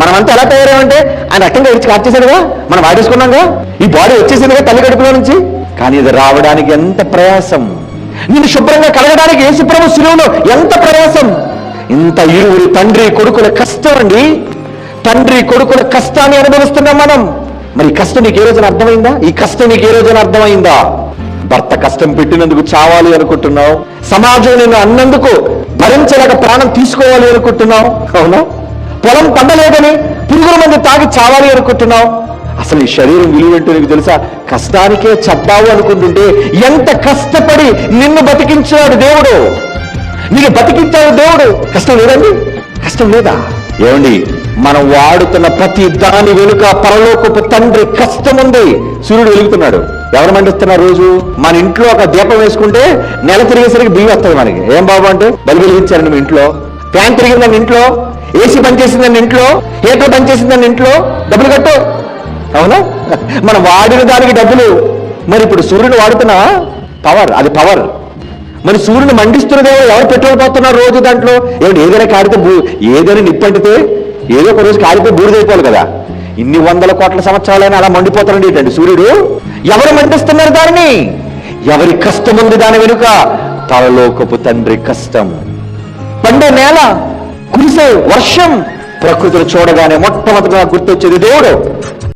మనమంతా ఎలా తయారేమంటే ఆయన రక్తంగా ఇచ్చి కార్చేశాడుగా మనం వాడేసుకున్నాగా ఈ బాడీ వచ్చేసిందిగా తల్లి కడుపులో నుంచి? కానీ ఇది రావడానికి ఎంత ప్రయాసం? నిన్ను శుభ్రంగా కలగడానికి యేసుప్రభు శిలువులో ఎంత ప్రయాసం? ఇంత ఇరువురు తండ్రి కొడుకుల కష్టం అండి. తండ్రి కొడుకుల కష్టాన్ని అనుభవిస్తున్నాం మనం. మరి కష్టం నీకు ఏ రోజున అర్థమైందా? ఈ కష్టం నీకు ఏ రోజున అర్థమైందా? భర్త కష్టం పెట్టినందుకు చావాలి అనుకుంటున్నావు. సమాజం నిన్ను అన్నందుకు భరించలేక ప్రాణం తీసుకోవాలి అనుకుంటున్నావు. అవునా? పొలం పండలేదని పురుగుల మంది తాగి చావాలి అనుకుంటున్నావు? అసలు ఈ శరీరం విలువ నీకు తెలుసా? కష్టానికే చద్దావు అనుకుంటుంటే ఎంత కష్టపడి నిన్ను బతికించాడు దేవుడు? నీకు బతికించాడు దేవుడు. కష్టం లేదండి. కష్టం లేదా? ఏమండి మనం వాడుతున్న ప్రతి దాని వెనుక పరలోకపు తండ్రి కష్టం ఉంది. సూర్యుడు వెలుగుతున్నాడు. ఎవరు మండిస్తున్నారు రోజు? మన ఇంట్లో ఒక దీపం వేసుకుంటే నెల తిరిగేసరికి బియ్యం వస్తుంది మనకి. ఏం బాబు అంటే బలి వెలిగించారండి మీ ఇంట్లో? ఫ్యాన్ తిరిగిందని ఇంట్లో ఏసీ పనిచేసిందని ఇంట్లో హీటర్ పనిచేసిందని ఇంట్లో డబ్బులు కట్టు. అవునా? మనం వాడిన దానికి డబ్బులు. మరి ఇప్పుడు సూర్యుడు వాడుతున్నా? పవర్ అది పవర్. మరి సూర్యుని మండిస్తున్నదే ఎవరు? పెట్రోల్ పోతున్నారు రోజు దాంట్లో? ఏమిటి ఏదైనా కాడితే బూ ఏదైనా నిప్పంటితే ఏదో ఒక రోజు కాడితే బూడిదైపోవాలి కదా. ఇన్ని వందల కోట్ల సంవత్సరాలైనా అలా మండిపోతారండి ఏంటండి సూర్యుడు? ఎవరు మండిస్తున్నారు దానిని? ఎవరి కష్టం ఉంది దాని వెనుక? తలలోకపు తండ్రి కష్టం. పండే నేల కురిసే వర్షం ప్రకృతిని చూడగానే మొట్టమొదటిగా గుర్తొచ్చేది దేవుడు.